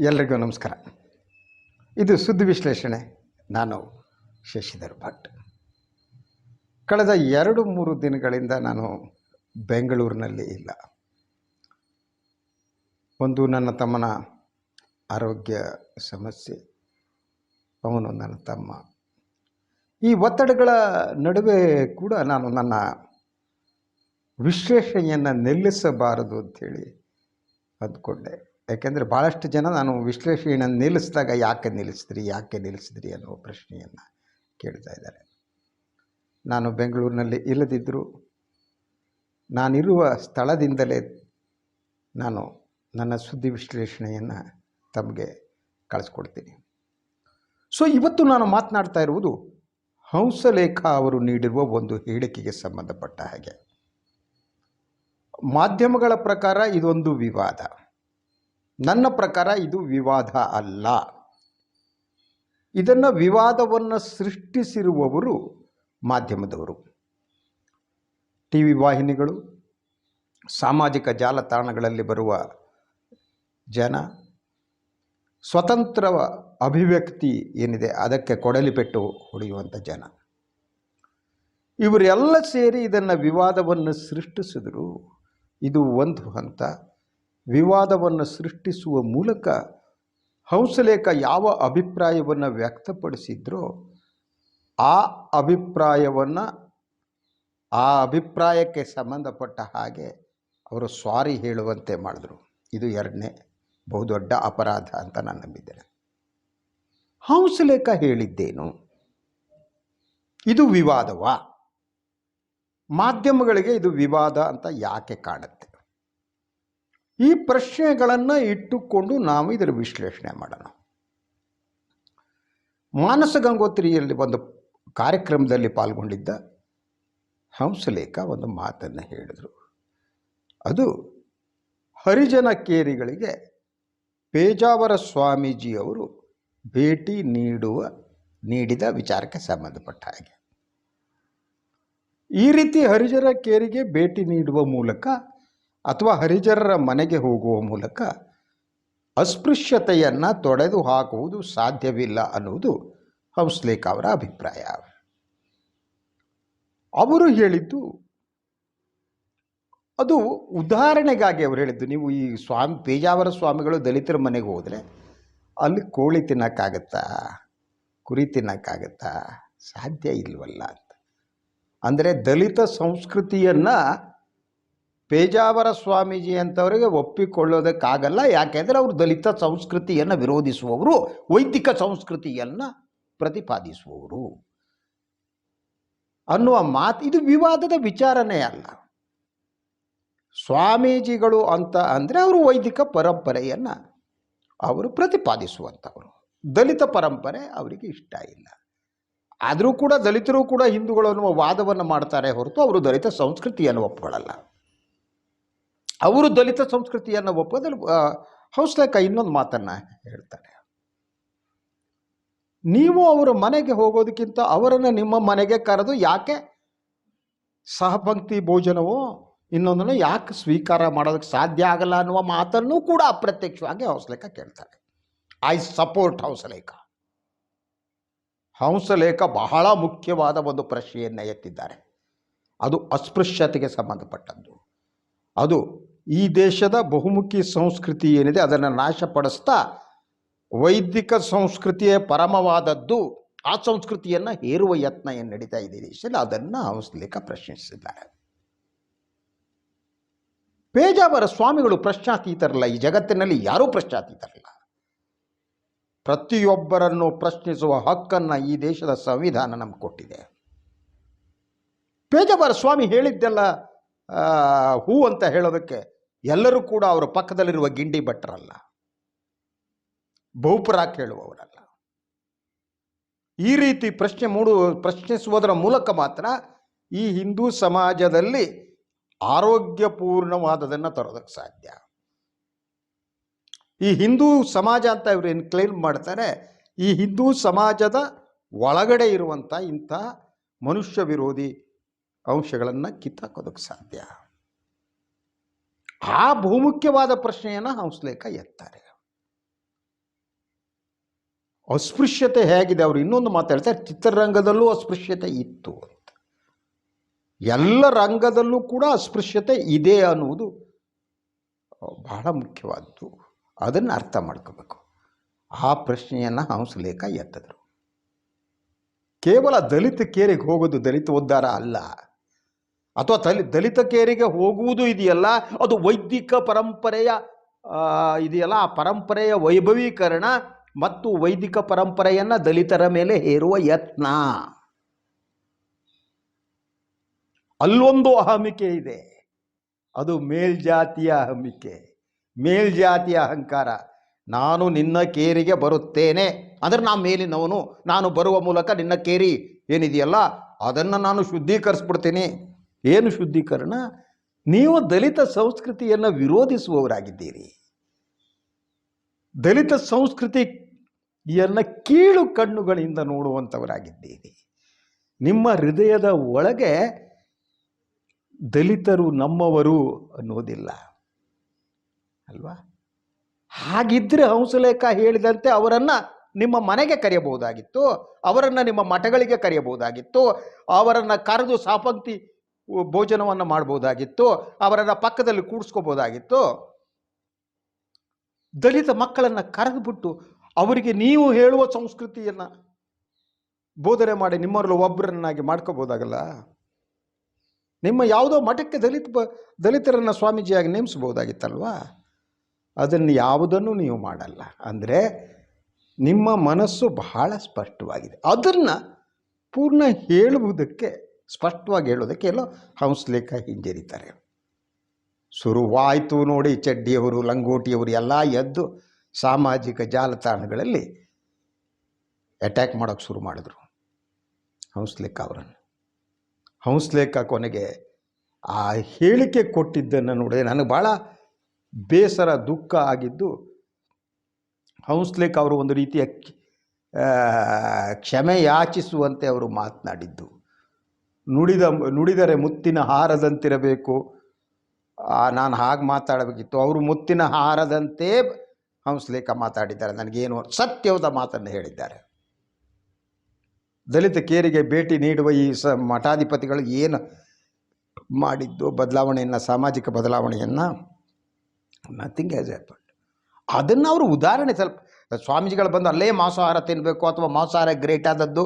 ಎಲ್ರಿಗೂ ನಮಸ್ಕಾರ. ಇದು ಸುದ್ದಿ ವಿಶ್ಲೇಷಣೆ. ನಾನು ಶಶಿಧರ್ ಭಟ್. ಕಳೆದ ಎರಡು ಮೂರು ದಿನಗಳಿಂದ ನಾನು ಬೆಂಗಳೂರಿನಲ್ಲಿ ಇಲ್ಲ. ಒಂದು ನನ್ನ ತಮ್ಮನ ಆರೋಗ್ಯ ಸಮಸ್ಯೆ, ಅವನು ನನ್ನ ತಮ್ಮ. ಈ ಒತ್ತಡಗಳ ನಡುವೆ ಕೂಡ ನಾನು ನನ್ನ ವಿಶ್ಲೇಷಣೆಯನ್ನು ನಿಲ್ಲಿಸಬಾರದು ಅಂಥೇಳಿ ಅಂದ್ಕೊಂಡೆ. ಯಾಕೆಂದರೆ ಭಾಳಷ್ಟು ಜನ ನಾನು ವಿಶ್ಲೇಷಣೆ ನಿಲ್ಲಿಸಿದಾಗ ಯಾಕೆ ನಿಲ್ಲಿಸಿದ್ರಿ ಯಾಕೆ ನಿಲ್ಲಿಸಿದ್ರಿ ಅನ್ನೋ ಪ್ರಶ್ನೆಯನ್ನು ಕೇಳ್ತಾ ಇದ್ದಾರೆ. ನಾನು ಬೆಂಗಳೂರಿನಲ್ಲಿ ಇಲ್ಲದಿದ್ದರೂ ನಾನಿರುವ ಸ್ಥಳದಿಂದಲೇ ನಾನು ನನ್ನ ಸುದ್ದಿ ವಿಶ್ಲೇಷಣೆಯನ್ನು ತಮಗೆ ಕಳಿಸ್ಕೊಡ್ತೀನಿ. ಸೊ, ಇವತ್ತು ನಾನು ಮಾತನಾಡ್ತಾ ಇರುವುದು ಹಂಸಲೇಖ ಅವರು ನೀಡಿರುವ ಒಂದು ಹೇಳಿಕೆಗೆ ಸಂಬಂಧಪಟ್ಟ ಹಾಗೆ. ಮಾಧ್ಯಮಗಳ ಪ್ರಕಾರ ಇದೊಂದು ವಿವಾದ. ನನ್ನ ಪ್ರಕಾರ ಇದು ವಿವಾದ ಅಲ್ಲ. ಇದನ್ನು ವಿವಾದವನ್ನು ಸೃಷ್ಟಿಸಿರುವವರು ಮಾಧ್ಯಮದವರು. ಟಿ ವಿ ವಾಹಿನಿಗಳು, ಸಾಮಾಜಿಕ ಜಾಲತಾಣಗಳಲ್ಲಿ ಬರುವ ಜನ, ಸ್ವತಂತ್ರ ಅಭಿವ್ಯಕ್ತಿ ಏನಿದೆ ಅದಕ್ಕೆ ಕೊಡಲಿಪೆಟ್ಟು ಹೊಡೆಯುವಂಥ ಜನ. ಇವರೆಲ್ಲ ಸೇರಿ ಇದನ್ನು ವಿವಾದವನ್ನು ಸೃಷ್ಟಿಸಿದ್ರು. ಇದು ಒಂದು ಹಂತ. ವಿವಾದವನ್ನು ಸೃಷ್ಟಿಸುವ ಮೂಲಕ ಹಂಸಲೇಖ ಯಾವ ಅಭಿಪ್ರಾಯವನ್ನು ವ್ಯಕ್ತಪಡಿಸಿದ್ರೋ ಆ ಅಭಿಪ್ರಾಯವನ್ನು, ಆ ಅಭಿಪ್ರಾಯಕ್ಕೆ ಸಂಬಂಧಪಟ್ಟ ಹಾಗೆ ಅವರು ಸ್ವಾರಿ ಹೇಳುವಂತೆ ಮಾಡಿದ್ರು. ಇದು ಎರಡನೇ ಬಹುದೊಡ್ಡ ಅಪರಾಧ ಅಂತ ನಾನು ನಂಬಿದ್ದೇನೆ. ಹಂಸಲೇಖ ಹೇಳಿದ್ದೇನು? ಇದು ವಿವಾದವಾ? ಮಾಧ್ಯಮಗಳಿಗೆ ಇದು ವಿವಾದ ಅಂತ ಯಾಕೆ ಕಾಣುತ್ತೆ? ಈ ಪ್ರಶ್ನೆಗಳನ್ನು ಇಟ್ಟುಕೊಂಡು ನಾವು ಇದರ ವಿಶ್ಲೇಷಣೆ ಮಾಡೋಣ. ಮಾನಸ ಗಂಗೋತ್ರಿಯಲ್ಲಿ ಒಂದು ಕಾರ್ಯಕ್ರಮದಲ್ಲಿ ಪಾಲ್ಗೊಂಡಿದ್ದ ಹಂಸಲೇಖ ಒಂದು ಮಾತನ್ನು ಹೇಳಿದರು. ಅದು ಹರಿಜನ ಕೇರಿಗಳಿಗೆ ಪೇಜಾವರ ಸ್ವಾಮೀಜಿಯವರು ಭೇಟಿ ನೀಡುವ, ನೀಡಿದ ವಿಚಾರಕ್ಕೆ ಸಂಬಂಧಪಟ್ಟ ಹಾಗೆ. ಈ ರೀತಿ ಹರಿಜನ ಕೇರಿಗೆ ಭೇಟಿ ನೀಡುವ ಮೂಲಕ ಅಥವಾ ಹರಿಜನರ ಮನೆಗೆ ಹೋಗುವ ಮೂಲಕ ಅಸ್ಪೃಶ್ಯತೆಯನ್ನು ತೊಡೆದು ಹಾಕುವುದು ಸಾಧ್ಯವಿಲ್ಲ ಅನ್ನುವುದು ಹೌಸ್ಲೇಖ ಅವರ ಅಭಿಪ್ರಾಯ. ಅವರು ಹೇಳಿದ್ದು ಅದು ಉದಾಹರಣೆಗಾಗಿ ಅವರು ಹೇಳಿದ್ದು, ನೀವು ಈ ಸ್ವಾಮಿ, ಪೇಜಾವರ ಸ್ವಾಮಿಗಳು ದಲಿತರ ಮನೆಗೆ ಹೋದರೆ ಅಲ್ಲಿ ಕೋಳಿ ತಿನ್ನೋಕ್ಕಾಗತ್ತಾ? ಕುರಿ ತಿನ್ನೋಕ್ಕಾಗತ್ತಾ? ಸಾಧ್ಯ ಇಲ್ವಲ್ಲ ಅಂತ. ಅಂದರೆ ದಲಿತ ಸಂಸ್ಕೃತಿಯನ್ನು ಪೇಜಾವರ ಸ್ವಾಮೀಜಿ ಅಂತವರಿಗೆ ಒಪ್ಪಿಕೊಳ್ಳೋದಕ್ಕಾಗಲ್ಲ, ಯಾಕೆಂದರೆ ಅವರು ದಲಿತ ಸಂಸ್ಕೃತಿಯನ್ನು ವಿರೋಧಿಸುವವರು, ವೈದಿಕ ಸಂಸ್ಕೃತಿಯನ್ನು ಪ್ರತಿಪಾದಿಸುವವರು. ಅನ್ನುವ ಮಾತು ಇದು ವಿವಾದದ ವಿಚಾರನೇ ಅಲ್ಲ. ಸ್ವಾಮೀಜಿಗಳು ಅಂತ ಅಂದರೆ ಅವರು ವೈದಿಕ ಪರಂಪರೆಯನ್ನು ಅವರು ಪ್ರತಿಪಾದಿಸುವಂಥವರು. ದಲಿತ ಪರಂಪರೆ ಅವರಿಗೆ ಇಷ್ಟ ಇಲ್ಲ. ಆದರೂ ಕೂಡ ದಲಿತರು ಕೂಡ ಹಿಂದೂಗಳು ಅನ್ನುವ ವಾದವನ್ನು ಮಾಡ್ತಾರೆ ಹೊರತು ಅವರು ದಲಿತ ಸಂಸ್ಕೃತಿಯನ್ನು ಒಪ್ಕೊಳ್ಳಲ್ಲ. ಅವರು ದಲಿತ ಸಂಸ್ಕೃತಿಯನ್ನು ಒಪ್ಪೋದಲ್ಲಿ ಹೌಸ್ಲೇಖ ಇನ್ನೊಂದು ಮಾತನ್ನು ಹೇಳ್ತಾರೆ ನೀವು ಅವರ ಮನೆಗೆ ಹೋಗೋದಕ್ಕಿಂತ ಅವರನ್ನು ನಿಮ್ಮ ಮನೆಗೆ ಕರೆದು ಯಾಕೆ ಸಹಪಂಕ್ತಿ ಭೋಜನವೋ ಇನ್ನೊಂದನ್ನು ಯಾಕೆ ಸ್ವೀಕಾರ ಮಾಡೋದಕ್ಕೆ ಸಾಧ್ಯ ಆಗಲ್ಲ ಅನ್ನುವ ಮಾತನ್ನು ಕೂಡ ಅಪ್ರತ್ಯಕ್ಷವಾಗಿ ಹಂಸಲೇಖ ಕೇಳ್ತಾರೆ ಐ ಸಪೋರ್ಟ್ ಹಂಸಲೇಖ ಹಂಸಲೇಖ ಬಹಳ ಮುಖ್ಯವಾದ ಒಂದು ಪ್ರಶ್ನೆಯನ್ನು ಎತ್ತಿದ್ದಾರೆ. ಅದು ಅಸ್ಪೃಶ್ಯತೆಗೆ ಸಂಬಂಧಪಟ್ಟದ್ದು. ಅದು ಈ ದೇಶದ ಬಹುಮುಖಿ ಸಂಸ್ಕೃತಿ ಏನಿದೆ, ಅದನ್ನು ನಾಶಪಡಿಸ್ತಾ ವೈದಿಕ ಸಂಸ್ಕೃತಿಯೇ ಪರಮವಾದದ್ದು. ಆ ಸಂಸ್ಕೃತಿಯನ್ನು ಹೇರುವ ಯತ್ನ ಏನು ನಡೀತಾ ಇದೆ ದೇಶದಲ್ಲಿ, ಅದನ್ನು ಹಂಸಲೇಖ ಪ್ರಶ್ನಿಸಿದ್ದಾರೆ. ಪೇಜಾವರ ಸ್ವಾಮಿಗಳು ಪ್ರಶ್ನಾತೀತರಲ್ಲ, ಈ ಜಗತ್ತಿನಲ್ಲಿ ಯಾರೂ ಪ್ರಶ್ನಾತೀತರಲ್ಲ. ಪ್ರತಿಯೊಬ್ಬರನ್ನು ಪ್ರಶ್ನಿಸುವ ಹಕ್ಕನ್ನು ಈ ದೇಶದ ಸಂವಿಧಾನ ನಮ್ಗೆ ಕೊಟ್ಟಿದೆ. ಪೇಜಾವರ ಸ್ವಾಮಿ ಹೇಳಿದ್ದೆಲ್ಲ ಹೂ ಅಂತ ಹೇಳೋದಕ್ಕೆ ಎಲ್ಲರೂ ಕೂಡ ಅವರ ಪಕ್ಕದಲ್ಲಿರುವ ಗಿಂಡಿ ಭಟ್ಟರಲ್ಲ ಬಹುಪುರ ಕೇಳುವವರಲ್ಲ. ಈ ರೀತಿ ಪ್ರಶ್ನೆ ಮೂಡುವ ಪ್ರಶ್ನಿಸುವುದರ ಮೂಲಕ ಮಾತ್ರ ಈ ಹಿಂದೂ ಸಮಾಜದಲ್ಲಿ ಆರೋಗ್ಯಪೂರ್ಣವಾದದನ್ನು ತರೋದಕ್ಕೆ ಸಾಧ್ಯ. ಈ ಹಿಂದೂ ಸಮಾಜ ಅಂತ ಇವರು ಏನು ಕ್ಲೇಮ್ ಮಾಡ್ತಾರೆ, ಈ ಹಿಂದೂ ಸಮಾಜದ ಒಳಗಡೆ ಇರುವಂಥ ಇಂಥ ಮನುಷ್ಯ ವಿರೋಧಿ ಅಂಶಗಳನ್ನು ಕಿತ್ತಾಕೋದಕ್ಕೆ ಸಾಧ್ಯ. ಆ ಬಹುಮುಖ್ಯವಾದ ಪ್ರಶ್ನೆಯನ್ನು ಹಂಸಲೇಖ ಎತ್ತಾರೆ. ಅಸ್ಪೃಶ್ಯತೆ ಹೇಗಿದೆ ಅವರು ಇನ್ನೊಂದು ಮಾತಾಡ್ತಾರೆ, ಚಿತ್ರರಂಗದಲ್ಲೂ ಅಸ್ಪೃಶ್ಯತೆ ಇತ್ತು ಅಂತ. ಎಲ್ಲ ರಂಗದಲ್ಲೂ ಕೂಡ ಅಸ್ಪೃಶ್ಯತೆ ಇದೆ ಅನ್ನುವುದು ಬಹಳ ಮುಖ್ಯವಾದ್ದು. ಅದನ್ನು ಅರ್ಥ ಮಾಡ್ಕೋಬೇಕು. ಆ ಪ್ರಶ್ನೆಯನ್ನು ಹಂಸಲೇಖ ಎತ್ತಿದರು. ಕೇವಲ ದಲಿತ ಕೇರಿಗೆ ಹೋಗೋದು ದಲಿತ ಉದ್ಧಾರ ಅಲ್ಲ. ಅಥವಾ ತಲಿ ದಲಿತ ಕೇರಿಗೆ ಹೋಗುವುದು ಇದೆಯಲ್ಲ, ಅದು ವೈದಿಕ ಪರಂಪರೆಯ ಇದೆಯಲ್ಲ, ಆ ಪರಂಪರೆಯ ವೈಭವೀಕರಣ ಮತ್ತು ವೈದಿಕ ಪರಂಪರೆಯನ್ನು ದಲಿತರ ಮೇಲೆ ಹೇರುವ ಯತ್ನ. ಅಲ್ಲೊಂದು ಅಹಮಿಕೆ ಇದೆ. ಅದು ಮೇಲ್ಜಾತಿಯ ಅಹಮಿಕೆ. ಮೇಲ್ಜಾತಿಯ ಅಹಂಕಾರ. ನಾನು ನಿನ್ನ ಕೇರಿಗೆ ಬರುತ್ತೇನೆ. ಅಂದರೆ ನಾ ಮೇಲಿನವನು, ನಾನು ಬರುವ ಮೂಲಕ ನಿನ್ನ ಕೇರಿ ಏನಿದೆಯಲ್ಲ, ಅದನ್ನು ನಾನು ಶುದ್ಧೀಕರಿಸ್ಬಿಡ್ತೀನಿ. ಏನು ಶುದ್ಧೀಕರಣ? ನೀವು ದಲಿತ ಸಂಸ್ಕೃತಿಯನ್ನು ವಿರೋಧಿಸುವವರಾಗಿದ್ದೀರಿ. ದಲಿತ ಸಂಸ್ಕೃತಿಯನ್ನು ಕೀಳು ಕಣ್ಣುಗಳಿಂದ ನೋಡುವಂಥವರಾಗಿದ್ದೀರಿ ನಿಮ್ಮ ಹೃದಯದ ಒಳಗೆ ದಲಿತರು ನಮ್ಮವರು ಅನ್ನೋದಿಲ್ಲ. ಅಲ್ವಾ? ಹಾಗಿದ್ರೆ ಹಂಸಲೇಖ ಹೇಳಿದಂತೆ ಅವರನ್ನು ನಿಮ್ಮ ಮನೆಗೆ ಕರೆಯಬಹುದಾಗಿತ್ತು, ಅವರನ್ನು ನಿಮ್ಮ ಮಠಗಳಿಗೆ ಕರೆಯಬಹುದಾಗಿತ್ತು, ಅವರನ್ನು ಕರೆದು ಸಾಪಂಕ್ತಿ ಭೋಜನವನ್ನು ಮಾಡ್ಬೋದಾಗಿತ್ತು, ಅವರನ್ನು ಪಕ್ಕದಲ್ಲಿ ಕೂಡಿಸ್ಕೋಬೋದಾಗಿತ್ತು. ದಲಿತ ಮಕ್ಕಳನ್ನು ಕರೆದುಬಿಟ್ಟು ಅವರಿಗೆ ನೀವು ಹೇಳುವ ಸಂಸ್ಕೃತಿಯನ್ನು ಬೋಧನೆ ಮಾಡಿ ನಿಮ್ಮರಲ್ಲಿ ಒಬ್ಬರನ್ನಾಗಿ ಮಾಡ್ಕೋಬೋದಾಗಲ್ಲ? ನಿಮ್ಮ ಯಾವುದೋ ಮಠಕ್ಕೆ ದಲಿತ ಬ ದಲಿತರನ್ನು ಸ್ವಾಮೀಜಿಯಾಗಿ ನೇಮಿಸ್ಬೋದಾಗಿತ್ತಲ್ವಾ ಅದನ್ನು ಯಾವುದನ್ನು ನೀವು ಮಾಡಲ್ಲ. ಅಂದರೆ ನಿಮ್ಮ ಮನಸ್ಸು ಬಹಳ ಸ್ಪಷ್ಟವಾಗಿದೆ. ಅದನ್ನು ಪೂರ್ಣ ಹೇಳುವುದಕ್ಕೆ ಸ್ಪಷ್ಟವಾಗಿ ಹೇಳೋದಕ್ಕೆ ಎಲ್ಲೋ ಹಂಸಲೇಖ ಹಿಂಜರಿತಾರೆ. ಶುರುವಾಯಿತು ನೋಡಿ ಚಡ್ಡಿಯವರು, ಲಂಗೋಟಿಯವರು ಎಲ್ಲ ಎದ್ದು ಸಾಮಾಜಿಕ ಜಾಲತಾಣಗಳಲ್ಲಿ ಅಟ್ಯಾಕ್ ಮಾಡೋಕ್ಕೆ ಶುರು ಮಾಡಿದ್ರು. ಹಂಸಲೇಖ ಅವರನ್ನು. ಹಂಸಲೇಖ ಕೊನೆಗೆ ಆ ಹೇಳಿಕೆ ಕೊಟ್ಟಿದ್ದನ್ನು ನೋಡಿದೆ ನನಗೆ ಭಾಳ ಬೇಸರ ದುಃಖ ಆಗಿದ್ದು ಹಂಸ್ಲೇಖ ಅವರು ಒಂದು ರೀತಿಯ ಕ್ಷಮೆ ಯಾಚಿಸುವಂತೆ ಅವರು ಮಾತನಾಡಿದ್ದು. ನುಡಿದ, ನುಡಿದರೆ ಮುತ್ತಿನ ಹಾರದಂತಿರಬೇಕು. ನಾನು ಹಾಗೆ ಮಾತಾಡಬೇಕಿತ್ತು. ಅವರು ಮುತ್ತಿನ ಹಾರದಂತೆ ಹಂಸಲೇಖ ಮಾತಾಡಿದ್ದಾರೆ. ನನಗೇನು ಸತ್ಯವಾದ ಮಾತನ್ನು ಹೇಳಿದ್ದಾರೆ. ದಲಿತ ಕೇರಿಗೆ ಭೇಟಿ ನೀಡುವ ಈ ಸ ಮಠಾಧಿಪತಿಗಳು ಏನು ಮಾಡಿದ್ದು, ಬದಲಾವಣೆಯನ್ನು, ಸಾಮಾಜಿಕ ಬದಲಾವಣೆಯನ್ನು? ನಥಿಂಗ್ ಹ್ಯಾಸ್ ಹ್ಯಾಪನ್ ಅದನ್ನು ಅವರು ಉದಾಹರಣೆ ಸ್ವಲ್ಪ ಸ್ವಾಮೀಜಿಗಳು ಬಂದು ಅಲ್ಲೇ ಮಾಂಸಾಹಾರ ತಿನ್ನಬೇಕು ಅಥವಾ ಮಾಂಸಾಹಾರ ಗ್ರೇಟ್ ಆದದ್ದು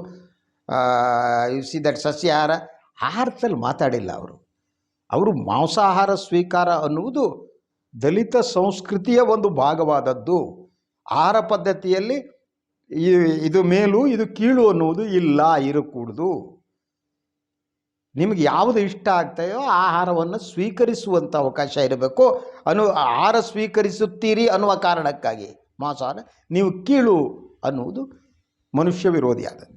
ಯು ಸಿ ದಟ್ ಸಸ್ಯಾಹಾರ ಆಹಾರದಲ್ಲಿ ಮಾತಾಡಿಲ್ಲ ಅವರು. ಅವರು ಮಾಂಸಾಹಾರ ಸ್ವೀಕಾರ ಅನ್ನುವುದು ದಲಿತ ಸಂಸ್ಕೃತಿಯ ಒಂದು ಭಾಗವಾದದ್ದು. ಆಹಾರ ಪದ್ಧತಿಯಲ್ಲಿ ಇದು ಮೇಲು, ಇದು ಕೀಳು ಅನ್ನುವುದು ಇಲ್ಲ, ಇರಕೂಡದು. ನಿಮಗೆ ಯಾವುದು ಇಷ್ಟ ಆಗ್ತಾಯೋ ಆಹಾರವನ್ನು ಸ್ವೀಕರಿಸುವಂಥ ಅವಕಾಶ ಇರಬೇಕು. ಅನು, ಆಹಾರ ಸ್ವೀಕರಿಸುತ್ತೀರಿ ಅನ್ನುವ ಕಾರಣಕ್ಕಾಗಿ ಮಾಂಸಾಹಾರ, ನೀವು ಕೀಳು ಅನ್ನುವುದು ಮನುಷ್ಯ ವಿರೋಧಿಯಾದದ್ದು.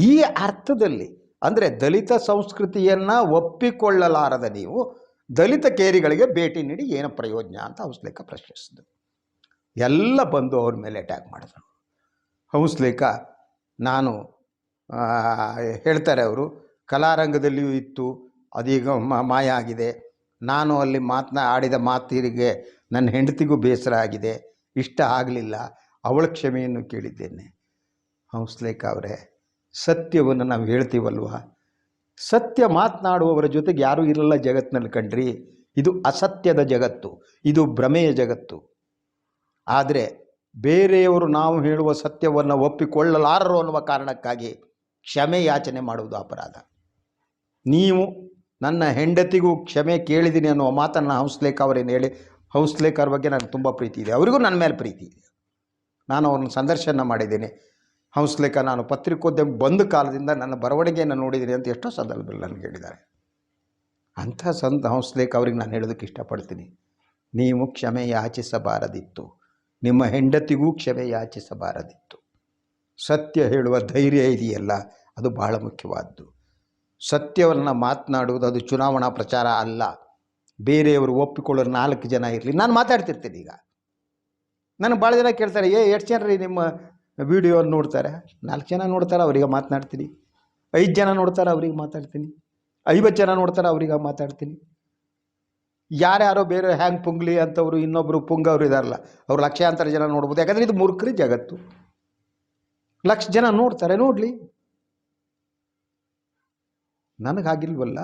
ಈ ಅರ್ಥದಲ್ಲಿ, ಅಂದರೆ ದಲಿತ ಸಂಸ್ಕೃತಿಯನ್ನು ಒಪ್ಪಿಕೊಳ್ಳಲಾರದ ನೀವು ದಲಿತ ಕೇರಿಗಳಿಗೆ ಭೇಟಿ ನೀಡಿ ಏನು ಪ್ರಯೋಜನ ಅಂತ ಹೌಸ್ಲೇಖ ಪ್ರಶ್ನಿಸಿದ್ರು ಎಲ್ಲ ಬಂದು ಅವ್ರ ಮೇಲೆ ಅಟ್ಯಾಕ್ ಮಾಡಿದ್ರು. ಹೌಸ್ಲೇಖ ನಾನು ಹೇಳ್ತಾರೆ ಅವರು, ಕಲಾರಂಗದಲ್ಲಿಯೂ ಇತ್ತು, ಅದೀಗ ಮಾಯ ಆಗಿದೆ. ನಾನು ಅಲ್ಲಿ ಮಾತನ್ನ ಆಡಿದ ಮಾತಿಗೆ ನನ್ನ ಹೆಂಡತಿಗೂ ಬೇಸರ ಆಗಿದೆ. ಇಷ್ಟ ಆಗಲಿಲ್ಲ. ಅವಳ ಕ್ಷಮೆಯನ್ನು ಕೇಳಿದ್ದೇನೆ. ಹಂಸ್ಲೇಖ ಅವರೇ ಸತ್ಯವನ್ನು ನಾವು ಹೇಳ್ತೀವಲ್ವ? ಸತ್ಯ ಮಾತನಾಡುವವರ ಜೊತೆಗೆ ಯಾರೂ ಇರಲ್ಲ ಜಗತ್ತಿನಲ್ಲಿ ಕಂಡ್ರಿ ಇದು ಅಸತ್ಯದ ಜಗತ್ತು, ಇದು ಭ್ರಮೆಯ ಜಗತ್ತು. ಆದರೆ ಬೇರೆಯವರು ನಾವು ಹೇಳುವ ಸತ್ಯವನ್ನು ಒಪ್ಪಿಕೊಳ್ಳಲಾರರು ಅನ್ನುವ ಕಾರಣಕ್ಕಾಗಿ ಕ್ಷಮೆ ಯಾಚನೆ ಮಾಡುವುದು ಅಪರಾಧ. ನೀವು ನನ್ನ ಹೆಂಡತಿಗೂ ಕ್ಷಮೆ ಕೇಳಿದ್ದೀನಿ ಅನ್ನುವ ಮಾತನ್ನು ಹೌಸ್ಲೇಖ ಅವರೇನು ಹೇಳಿ, ಹೌಸ್ಲೇಖರ ಬಗ್ಗೆ ನನಗೆ ತುಂಬ ಪ್ರೀತಿ ಇದೆ. ಅವರಿಗೂ ನನ್ನ ಮೇಲೆ ಪ್ರೀತಿ ಇದೆ. ನಾನು ಅವ್ರನ್ನ ಸಂದರ್ಶನ ಮಾಡಿದ್ದೀನಿ. ಹಂಸಲೇಖ ನಾನು ಪತ್ರಿಕೋದ್ಯಮ ಬಂದ ಕಾಲದಿಂದ ನನ್ನ ಬರವಣಿಗೆಯನ್ನು ನೋಡಿದ್ದೀನಿ ಅಂತ ಎಷ್ಟೋ ಸಂದರ್ಭದಲ್ಲಿ ನನಗೆ ಹೇಳಿದ್ದಾರೆ. ಅಂಥ ಸಂತ ಹಂಸಲೇಖ ಅವ್ರಿಗೆ ನಾನು ಹೇಳೋದಕ್ಕೆ ಇಷ್ಟಪಡ್ತೀನಿ. ನೀವು ಕ್ಷಮೆ ಯಾಚಿಸಬಾರದಿತ್ತು. ನಿಮ್ಮ ಹೆಂಡತಿಗೂ ಕ್ಷಮೆ ಯಾಚಿಸಬಾರದಿತ್ತು. ಸತ್ಯ ಹೇಳುವ ಧೈರ್ಯ ಇದೆಯಲ್ಲ, ಅದು ಬಹಳ ಮುಖ್ಯವಾದ್ದು. ಸತ್ಯವನ್ನು ಮಾತನಾಡುವುದು ಅದು ಚುನಾವಣಾ ಪ್ರಚಾರ ಅಲ್ಲ. ಬೇರೆಯವರು ಒಪ್ಪಿಕೊಳ್ಳೋ ನಾಲ್ಕು ಜನ ಇರಲಿ. ನಾನು ಮಾತಾಡ್ತಿರ್ತೀನಿ ಈಗ. ನನಗೆ ಭಾಳ ಜನ ಕೇಳ್ತಾರೆ, ಏ ಎಷ್ಟು ಜನರಿ ನಿಮ್ಮ ವಿಡಿಯೋ ನೋಡ್ತಾರೆ. ನಾಲ್ಕು ಜನ ನೋಡ್ತಾರೆ, ಅವರಿಗೆ ಮಾತನಾಡ್ತೀನಿ. ಐದು ಜನ ನೋಡ್ತಾರೆ, ಅವ್ರಿಗೆ ಮಾತಾಡ್ತೀನಿ ಐವತ್ತು ಜನ ನೋಡ್ತಾರೆ, ಅವ್ರಿಗೆ ಮಾತಾಡ್ತೀನಿ ಯಾರ್ಯಾರೋ ಬೇರೆ ಹ್ಯಾಂಗ್ ಪುಂಗ್ಲಿ ಅಂತವರು ಇನ್ನೊಬ್ಬರು ಪುಂಗ ಅವರು ಇದಾರಲ್ಲ, ಅವ್ರು ಲಕ್ಷಾಂತರ ಜನ ನೋಡ್ಬೋದು. ಯಾಕಂದರೆ ಇದು ಮೂರ್ಖರಿ ಜಗತ್ತು. ಲಕ್ಷ ಜನ ನೋಡ್ತಾರೆ, ನೋಡಲಿ. ನನಗಾಗಿಲ್ವಲ್ಲ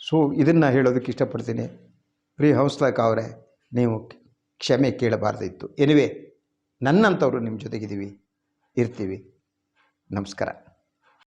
ಸೊ, ಇದನ್ನು ಹೇಳೋದಕ್ಕೆ ಇಷ್ಟಪಡ್ತೀನಿ. ಪ್ರಿಯ ಹೌಸ್ಲಾಕ್ ಅವರೇ, ನೀವು ಕ್ಷಮೆ ಕೇಳಬಾರ್ದಿತ್ತು. ಎನಿವೆ ನನ್ನಂಥವ್ರು ನಿಮ್ಮ ಜೊತೆಗಿದ್ದೀವಿ. ಇರ್ತೀವಿ. ನಮಸ್ಕಾರ.